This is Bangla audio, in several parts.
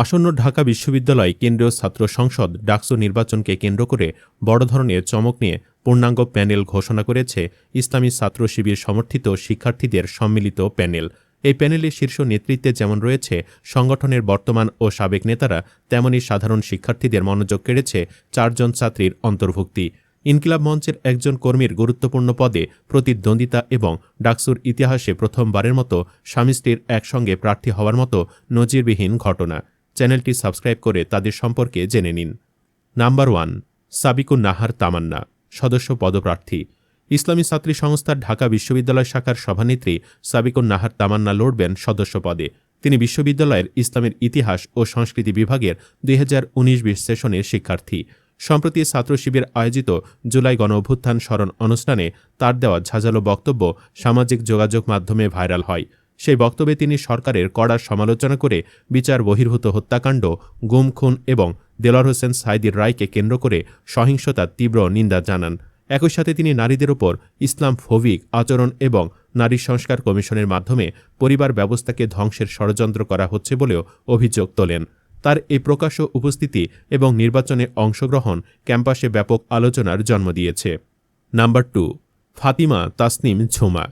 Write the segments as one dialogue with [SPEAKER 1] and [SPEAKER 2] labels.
[SPEAKER 1] আসন্ন ঢাকা বিশ্ববিদ্যালয় কেন্দ্রীয় ছাত্র সংসদ ডাকসু নির্বাচনকে কেন্দ্র করে বড় ধরনের চমক নিয়ে পূর্ণাঙ্গ প্যানেল ঘোষণা করেছে ইসলামী ছাত্র শিবির সমর্থিত শিক্ষার্থীদের সম্মিলিত প্যানেল। এই প্যানেলে শীর্ষ নেতৃত্বে যেমন রয়েছে সংগঠনের বর্তমান ও সাবেক নেতারা, তেমনি সাধারণ শিক্ষার্থীদের মনোযোগ কেড়েছে চারজন ছাত্রীর অন্তর্ভুক্তি। ইনকিলাব মঞ্চের একজন কর্মীর গুরুত্বপূর্ণ পদে প্রতিদ্বন্দ্বিতা এবং ডাকসুর ইতিহাসে প্রথমবারের মতো স্বামী স্ত্রীর একসঙ্গে প্রার্থী হওয়ার মতো নজিরবিহীন ঘটনা। চ্যানেলটি সাবস্ক্রাইব করে তাদের সম্পর্কে জেনে নিন। নাম্বার ওয়ান, সাবিকুন নাহার তামান্না, সদস্য পদপ্রার্থী। ইসলামী ছাত্রী সংস্থার ঢাকা বিশ্ববিদ্যালয় শাখার সভানেত্রী সাবিকুন নাহার তামান্না লড়বেন সদস্য পদে। তিনি বিশ্ববিদ্যালয়ের ইসলামের ইতিহাস ও সংস্কৃতি বিভাগের দুই হাজার উনিশ বিশ সেশনের শিক্ষার্থী। সম্প্রতি ছাত্র শিবির আয়োজিত জুলাই গণ অভ্যুত্থান স্মরণ অনুষ্ঠানে তার দেওয়া ঝাঁঝালো বক্তব্য সামাজিক যোগাযোগ মাধ্যমে ভাইরাল হয়। সেই বক্তব্যে তিনি সরকারের কড়া সমালোচনা করে বিচার বহির্ভূত হত্যাকাণ্ড, গুম, খুন এবং দেলার হোসেন সাইদির রায়কে কেন্দ্র করে সহিংসতার তীব্র নিন্দা জানান। একই সাথে তিনি নারীদের ওপর ইসলাম ফোবিক আচরণ এবং নারী সংস্কার কমিশনের মাধ্যমে পরিবার ব্যবস্থাকে ধ্বংসের ষড়যন্ত্র করা হচ্ছে বলেও অভিযোগ তোলেন। তার এই প্রকাশ্য উপস্থিতি এবং নির্বাচনে অংশগ্রহণ ক্যাম্পাসে ব্যাপক আলোচনার জন্ম দিয়েছে। Number two, Fatima Tasnim Jhuma.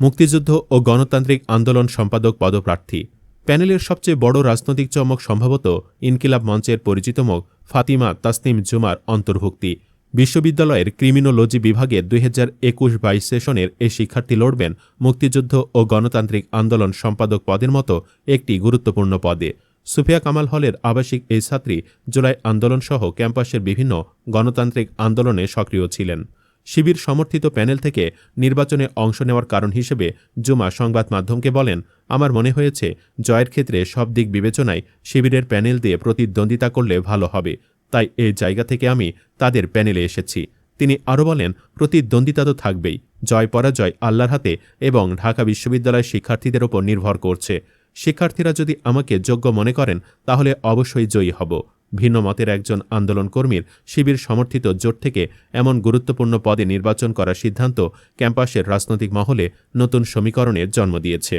[SPEAKER 1] মুক্তিযুদ্ধ ও গণতান্ত্রিক আন্দোলন সম্পাদক পদপ্রার্থী। প্যানেলের সবচেয়ে বড় রাজনৈতিক চমক সম্ভবত ইনকিলাব মঞ্চের পরিচিত মুখ ফাতিমা তাসনিম জুমার অন্তর্ভুক্তি। বিশ্ববিদ্যালয়ের ক্রিমিনোলজি বিভাগে দুই হাজার একুশ বাইশ সেশনের এই শিক্ষার্থী লড়বেন মুক্তিযুদ্ধ ও গণতান্ত্রিক আন্দোলন সম্পাদক পদের মতো একটি গুরুত্বপূর্ণ পদে। সুফিয়া কামাল হলের আবাসিক এই ছাত্রী জুলাই আন্দোলন সহ ক্যাম্পাসের বিভিন্ন গণতান্ত্রিক আন্দোলনে সক্রিয় ছিলেন। শিবির সমর্থিত প্যানেল থেকে নির্বাচনে অংশ নেওয়ার কারণ হিসেবে জুমা সংবাদ মাধ্যমকে বলেন, আমার মনে হয়েছে, জয়ের ক্ষেত্রে সব দিক বিবেচনায় শিবিরের প্যানেল দিয়ে প্রতিদ্বন্দ্বিতা করলে ভালো হবে। তাই এই জায়গা থেকে আমি তাদের প্যানেলে এসেছি। তিনি আরও বলেন, প্রতিদ্বন্দ্বিতা তো থাকবেই। জয় পরাজয় আল্লাহর হাতে এবং ঢাকা বিশ্ববিদ্যালয়ের শিক্ষার্থীদের ওপর নির্ভর করছে। শিক্ষার্থীরা যদি আমাকে যোগ্য মনে করেন, তাহলে অবশ্যই জয়ী হব। ভিন্ন মতের একজন আন্দোলনকর্মীর শিবির সমর্থিত জোট থেকে এমন গুরুত্বপূর্ণ পদে নির্বাচন করার সিদ্ধান্ত ক্যাম্পাসের রাজনৈতিক মহলে নতুন সমীকরণের জন্ম দিয়েছে।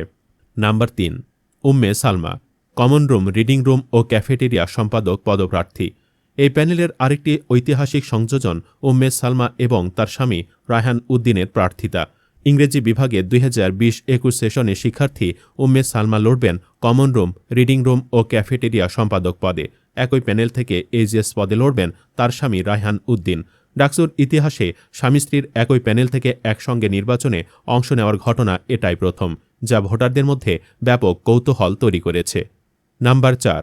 [SPEAKER 1] নাম্বার তিন, Umme Salma, common room, reading room ও ক্যাফেটেরিয়া সম্পাদক পদপ্রার্থী। এই প্যানেলের আরেকটি ঐতিহাসিক সংযোজন উম্মে সালমা এবং তার স্বামী রায়হান উদ্দিনের প্রার্থিতা। ইংরেজি বিভাগে দুই হাজার বিশ একুশ সেশনে শিক্ষার্থী উম্মে সালমা লড়বেন কমন রুম, রিডিং রুম ও ক্যাফেটেরিয়া সম্পাদক পদে। একই প্যানেল থেকে এজিএস পদে লড়বেন তার স্বামী রায়হান উদ্দিন। ডাকসুর ইতিহাসে স্বামী স্ত্রীর একই প্যানেল থেকে একসঙ্গে নির্বাচনে অংশ নেওয়ার ঘটনা এটাই প্রথম, যা ভোটারদের মধ্যে ব্যাপক কৌতূহল তৈরি করেছে। নাম্বার চার,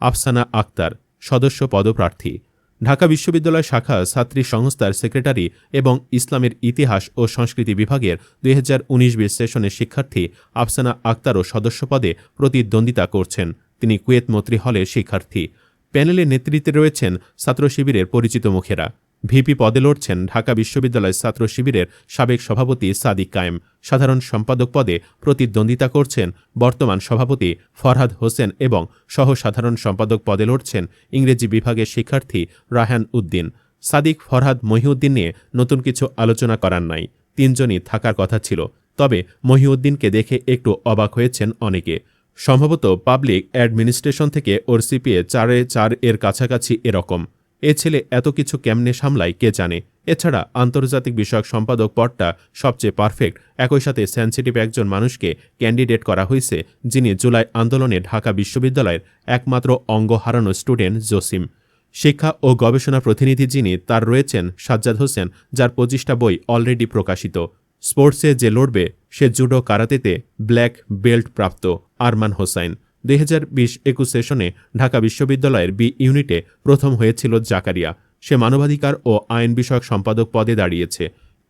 [SPEAKER 1] আফসানা আক্তার, সদস্য পদপ্রার্থী। ঢাকা বিশ্ববিদ্যালয় শাখা ছাত্রী সংস্থার সেক্রেটারি এবং ইসলামের ইতিহাস ও সংস্কৃতি বিভাগের দুই হাজার উনিশ বিশ সেশনের শিক্ষার্থী আফসানা আক্তারও সদস্য পদে প্রতিদ্বন্দ্বিতা করছেন। তিনি কুয়েত মন্ত্রী হলের শিক্ষার্থী। প্যানেলের নেতৃত্বে রয়েছেন ছাত্র শিবিরের পরিচিত মুখেরা। ভিপি পদে লড়ছেন ঢাকা বিশ্ববিদ্যালয় ছাত্র শিবিরের সাবেক সভাপতি সাদিক কায়েম। সাধারণ সম্পাদক পদে প্রতিদ্বন্দ্বিতা করছেন বর্তমান সভাপতি ফরহাদ হোসেন এবং সহ সাধারণ সম্পাদক পদে লড়ছেন ইংরেজি বিভাগের শিক্ষার্থী রাহান উদ্দিন। সাদিক ফরহাদ মহিউদ্দিন নিয়ে নতুন কিছু আলোচনা করার নাই। তিনজনই থাকার কথা ছিল। তবে মহিউদ্দিনকে দেখে একটু অবাক হয়েছেন অনেকে। সম্ভবত পাবলিক অ্যাডমিনিস্ট্রেশন থেকে ওর সিপিএ চারে চার এর কাছাকাছি এরকম। এ ছেলে এত কিছু কেমনে সামলায় কে জানে? এছাড়া আন্তর্জাতিক বিষয়ক সম্পাদক পদটা সবচেয়ে পারফেক্ট। একই সাথে সেন্সিটিভ একজন মানুষকে ক্যান্ডিডেট করা হয়েছে, যিনি জুলাই আন্দোলনে ঢাকা বিশ্ববিদ্যালয়ের একমাত্র অঙ্গ হারানো স্টুডেন্ট জসিম। শিক্ষা ও গবেষণা প্রতিনিধি যিনি তার রয়েছেন সাজ্জাদ হোসেন, যার পঁচিশটা বই অলরেডি প্রকাশিত। স্পোর্টসে যে লড়বে, সে জুডো কারাতেতে ব্ল্যাক বেল্ট প্রাপ্ত আরমান হোসাইন। দুই হাজার বিশ একুশ সেশনে ঢাকা বিশ্ববিদ্যালয়ের বি ইউনিটে প্রথম হয়েছিল জাকারিয়া। সে মানবাধিকার ও আইন বিষয়ক সম্পাদক পদে দাঁড়িয়েছে।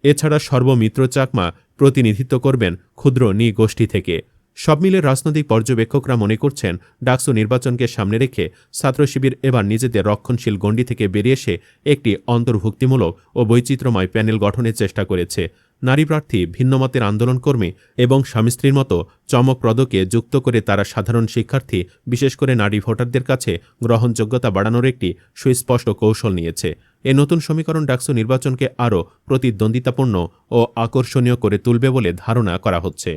[SPEAKER 1] এছাড়া সর্বমিত্র চাকমা প্রতিনিধিত্ব করবেন ক্ষুদ্র নি গোষ্ঠী থেকে। সব মিলে রাজনৈতিক পর্যবেক্ষকরা মনে করছেন, ডাকসু নির্বাচনকে সামনে রেখে ছাত্র শিবির এবার নিজেদের রক্ষণশীল গণ্ডি থেকে বেরিয়ে এসে একটি অন্তর্ভুক্তিমূলক ও বৈচিত্র্যময় প্যানেল গঠনের চেষ্টা করেছে। নারী প্রার্থী ভিন্নমতের আন্দোলনকর্মী এবং স্বামী স্ত্রীর মতো চমকপ্রদকে যুক্ত করে তারা সাধারণ শিক্ষার্থী, বিশেষ করে নারী ভোটারদের কাছে গ্রহণযোগ্যতা বাড়ানোর একটি সুস্পষ্ট কৌশল নিয়েছে। এ নতুন সমীকরণ ডাকসু নির্বাচনকে আরও প্রতিদ্বন্দ্বিতাপূর্ণ ও আকর্ষণীয় করে তুলবে বলে ধারণা করা হচ্ছে।